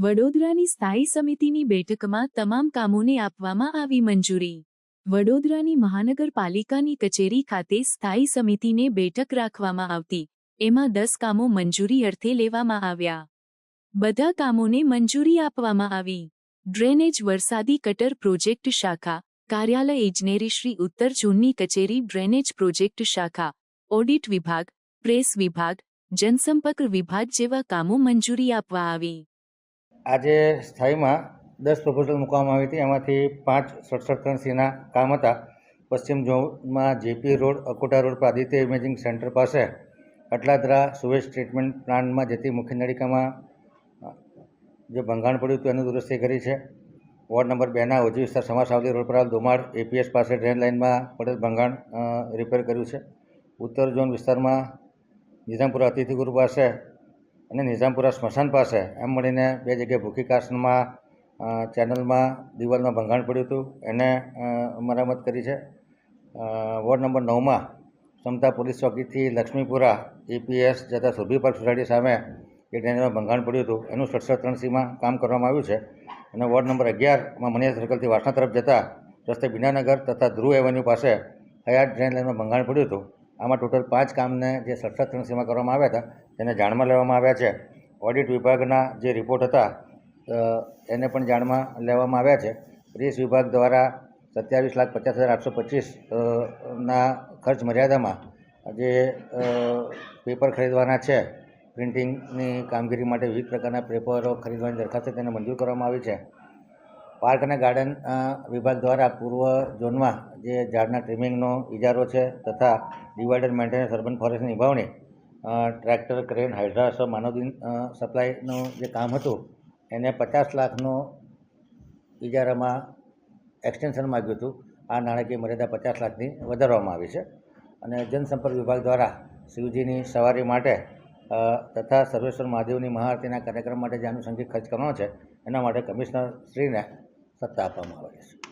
વડોદરાની સ્થાયી સમિતિની બેઠકમાં તમામ કામોને આપવામાં આવી મંજૂરી. વડોદરાની મહાનગરપાલિકાની કચેરી ખાતે સ્થાયી સમિતિને બેઠક રાખવામાં આવતી. એમાં દસ કામો મંજૂરી અર્થે લેવામાં આવ્યા. બધા કામોને મંજૂરી આપવામાં આવી. ડ્રેનેજ વરસાદી કટર પ્રોજેક્ટ શાખા, કાર્યાલય ઇજનેરી શ્રી ઉત્તર ઝોનની કચેરી ડ્રેનેજ પ્રોજેક્ટ શાખા, ઓડિટ વિભાગ, પ્રેસ વિભાગ, જનસંપર્ક વિભાગ જેવા કામો મંજૂરી આપવા આવી. આજે સ્થાયીમાં દસ પ્રપોઝલ મૂકવામાં આવી હતી. એમાંથી પાંચ સડસઠ ત્રણ સીના કામ હતા. પશ્ચિમ ઝોનમાં જેપી રોડ, અકોટા રોડ પર આદિત્ય ઇમેજિંગ સેન્ટર પાસે અટલાદરા સુવેજ ટ્રીટમેન્ટ પ્લાન્ટમાં જતી મુખ્ય નળિકામાં જે ભંગાણ પડ્યું હતું એનું દુરસ્તી કરી છે. વોર્ડ નંબર બેના ઓજી વિસ્તાર સમાસાવલી રોડ પર દોમાડ એપીએસ પાસે ડ્રેન લાઇનમાં પડેલ ભંગાણ રિપેર કર્યું છે. ઉત્તર ઝોન વિસ્તારમાં નિઝામપુરા અતિથિગુરુ પાસે અને નિઝામપુરા સ્મશાન પાસે એમ મળીને બે જગ્યાએ ભૂખી કાસ્ટમાં ચેનલમાં, દિવાલમાં ભંગાણ પડ્યું હતું. એને મરામત કરી છે. વોર્ડ નંબર નવમાં ક્ષમતા પોલીસ ચોકીથી લક્ષ્મીપુરા એપીએસ જતા સુરભી પાર્ક સોસાયટી સામે જે ડ્રેનેજમાં ભંગાણ પડ્યું હતું. એનું સડસઠ ત્રણ સીમાં કામ કરવામાં આવ્યું છે. અને વોર્ડ નંબર અગિયારમાં મનિયા સર્કલથી વાસણા તરફ જતા રસ્તે બીનાનગર તથા ધ્રુવ એવન્યુ પાસે હયાત ડ્રેન લાઇનમાં ભંગાણ પડ્યું હતું. આમાં ટોટલ પાંચ કામને જે સડસઠ ત્રણ સીમાં કરવામાં આવ્યા હતા, તેને જાણમાં લેવામાં આવ્યા છે. ઓડિટ વિભાગના જે રિપોર્ટ હતા એને પણ જાણમાં લેવામાં આવ્યા છે. પ્રેસ વિભાગ દ્વારા સત્યાવીસ લાખ પચાસ હજાર આઠસો પચીસ ખર્ચ મર્યાદામાં જે પેપર ખરીદવાના છે પ્રિન્ટિંગની કામગીરી માટે વિવિધ પ્રકારના પેપરો ખરીદવાની દરખાસ્ત તેને મંજૂર કરવામાં આવી છે. પાર્ક અને ગાર્ડન વિભાગ દ્વારા પૂર્વ ઝોનમાં જે ઝાડના ટ્રીમિંગનો ઇજારો છે તથા ડિવાઇડર મેન્ટેનન્સ અર્બન ફોરેસ્ટની નિભાવણી ટ્રેક્ટર, ક્રેન હાઇડ્રાસો માનવદિન સપ્લાયનું જે કામ હતું, એને પચાસ લાખનો ઇજારામાં એક્સટેન્શન માગ્યું હતું. આ નાણાકીય મર્યાદા પચાસ લાખની વધારવામાં આવી છે. અને જનસંપર્ક વિભાગ દ્વારા શિવજીની સવારી માટે તથા સર્વેશ્વર મહાદેવની મહાઆરતીના કાર્યક્રમ માટે જે આનુષંગિક ખર્ચ કરવાનો છે, એના માટે કમિશનર શ્રીને સત્તા આપવામાં આવી છે